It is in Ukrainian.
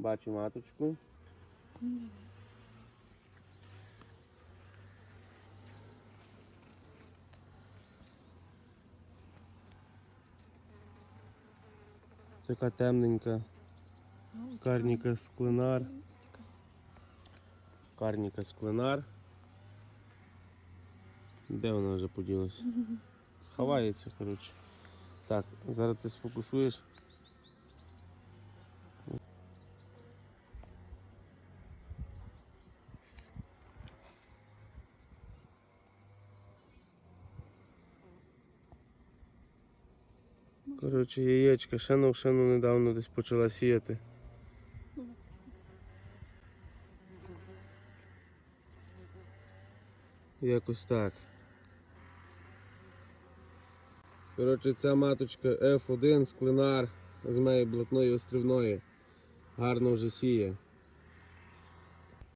Бачу маточку. Така темненька. Карніка склинар. Карніка склинар. Де вона вже поділася? Сховається, коротше. Так, зараз ти сфокусуєш. Коротше, яєчка, шену шену недавно десь почала сіяти. Якось так. Коротше, ця маточка F1 склинар з моєї блатної острівної. Гарно вже сіє.